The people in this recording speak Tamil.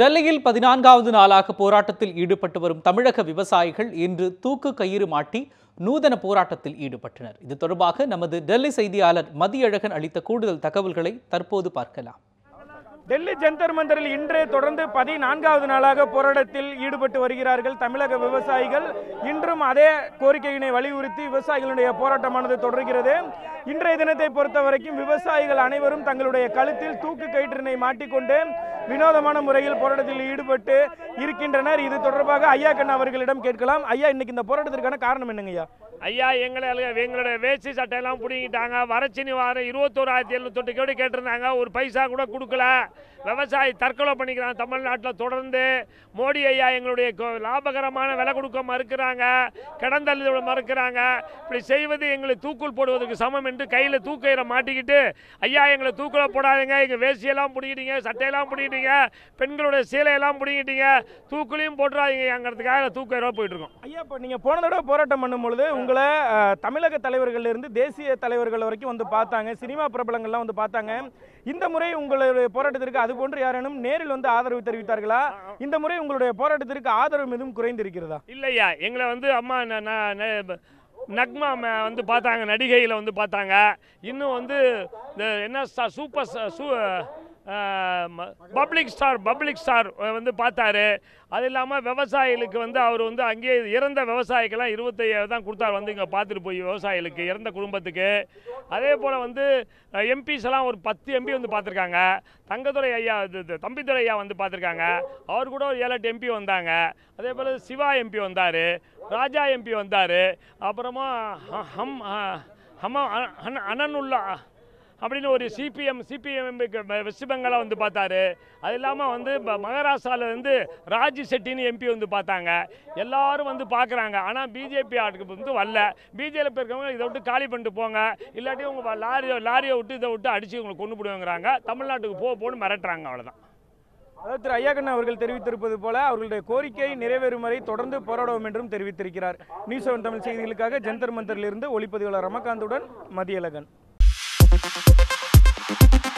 டெல்லியில் பதினான்காவது நாளாக போராட்டத்தில் ஈடுபட்டு வரும் தமிழக விவசாயிகள் இன்று தூக்கு கயிறு மாட்டி நூதன போராட்டத்தில் ஈடுபட்டனர். இது தொடர்பாக நமது டெல்லி செய்தியாளர் மதியழகன் அளித்த கூடுதல் தகவல்களை தற்போது பார்க்கலாம். டெல்லி ஜந்தர் மந்தரில் இன்றே தொடர்ந்து பதினான்காவது நாளாக போராட்டத்தில் ஈடுபட்டு வருகிறார்கள் தமிழக விவசாயிகள். இன்றும் அதே கோரிக்கையினை வலியுறுத்தி விவசாயிகளுடைய போராட்டமானது தொடர்கிறது. இன்றைய தினத்தை பொறுத்த வரைக்கும் விவசாயிகள் அனைவரும் தங்களுடைய கழுத்தில் தூக்கு கயிற்றினை மாட்டிக்கொண்டு வினோதமான முறையில் போராட்டத்தில் ஈடுபட்டு இருக்கின்றனர். இது தொடர்பாக ஐயா கண்ணா அவர்களிடம் கேட்கலாம். ஐயா இன்னைக்கு இந்த போராட்டத்திற்கான காரணம் என்னங்க ஐயா? ஐயா எங்களை எங்களுடைய வேஷ்டி சட்டையெல்லாம் பிடிங்கிட்டாங்க. வரச்சினி வாரம் இருபத்தோராயிரத்தி எழுநூத்தொட்டு கோடி கேட்டிருந்தாங்க. ஒரு பைசா கூட கொடுக்கல. விவசாயி தற்கொலை பண்ணிக்கிறாங்க தமிழ்நாட்டில் தொடர்ந்து மோடி ஐயா எங்களுடைய லாபகரமான விலை கொடுக்க மறுக்கிறாங்க. கிடந்தள்ளி விட மறுக்கிறாங்க. இப்படி செய்வது எங்களை தூக்குள் போடுவதற்கு சமம் என்று கையில் தூக்கயிறை மாட்டிக்கிட்டு ஐயா எங்களை தூக்குல போடாதீங்க. எங்கள் வேஷ்டியெல்லாம் பிடிக்கிட்டீங்க சட்டையெல்லாம் பிடிக்கிட்டீங்க பெண்களுடைய சீலையெல்லாம் பிடிக்கிட்டீங்க தூக்குலையும் போட்டுறாதீங்கிறதுக்காக தூக்கயிறோட போயிட்டு இருக்கோம். ஐயா இப்போ நீங்கள் போன தடவை போராட்டம் பண்ணும்பொழுது உங்களை தமிழக தலைவர்கள்ல இருந்து தேசிய தலைவர்கள் வரைக்கும் வந்து பார்த்தாங்க. சினிமா பிரபலங்கள்லாம் வந்து பார்த்தாங்க. இந்த முறை உங்களுடைய போராட்டத்திற்கு அது போன்று யாரேனும் நேரில் வந்து ஆதரவு தெரிவித்தார்களா? இந்த முறை உங்களுடைய போராட்டத்திற்கு ஆதரவு எதுவும் குறைந்திருக்கிறதா? இல்லையா. எங்களை வந்து அம்மா நக்மா வந்து பார்த்தாங்க நடிகையில் வந்து பார்த்தாங்க. இன்னும் வந்து இந்த என்ன சூப்பர் சூ பப்ளிக் ஸ்டார் பப்ளிக் ஸ்டார் வந்து பார்த்தாரு. அது இல்லாமல் விவசாயிகளுக்கு வந்து அவர் வந்து அங்கேயே இறந்த விவசாயிக்கெல்லாம் இருபத்தையாயிரம் தான் கொடுத்தாரு. வந்து இங்கே பார்த்துட்டு போய் விவசாயிகளுக்கு இறந்த குடும்பத்துக்கு. அதே போல் வந்து எம்பிஸ் எல்லாம் ஒரு பத்து எம்பி வந்து பார்த்துருக்காங்க. தங்கதுரை ஐயா இது இது ஐயா வந்து பார்த்துருக்காங்க. அவர் கூட ஒரு ஏழு எட்டு எம்பி வந்தாங்க. அதே போல் சிவா எம்பி வந்தார். ராஜா எம்பி வந்தார். அப்புறமா ஹ- ஹம் ஹம அனனுல்லா அப்படின்னு ஒரு சிபிஎம் சிபிஎம் வெஸ்ட் பெங்காலை வந்து பார்த்தாரு. அது இல்லாமல் வந்து மகாராஷ்டிராவில் வந்து இருந்து ராஜி செட்டின்னு எம்பி வந்து பார்த்தாங்க. எல்லாரும் வந்து பார்க்குறாங்க. ஆனால் பிஜேபி ஆட்டுக்கு வந்து வரல. பிஜேபி இருக்கவங்க இதை விட்டு காலி பண்ணிட்டு போங்க. இல்லாட்டி உங்கள் லாரியை லாரியை விட்டு இதை விட்டு அடித்து உங்களை கொண்டு போடுவாங்கிறாங்க. தமிழ்நாட்டுக்கு போக போன்னு மிரட்டுறாங்க அவ்வளோதான் அதாவது திரு ஐயாக்கண்ணா அவர்கள் தெரிவித்திருப்பது போல அவர்களுடைய கோரிக்கை நிறைவேறும் வரை தொடர்ந்து போராடுவோம் என்றும் தெரிவித்திருக்கிறார். நியூஸ் செவன் தமிழ் செய்திகளுக்காக ஜந்தர் மந்தரிலிருந்து ஒளிப்பதிவாளர் ரமகாந்துடன் மதியழகன். Música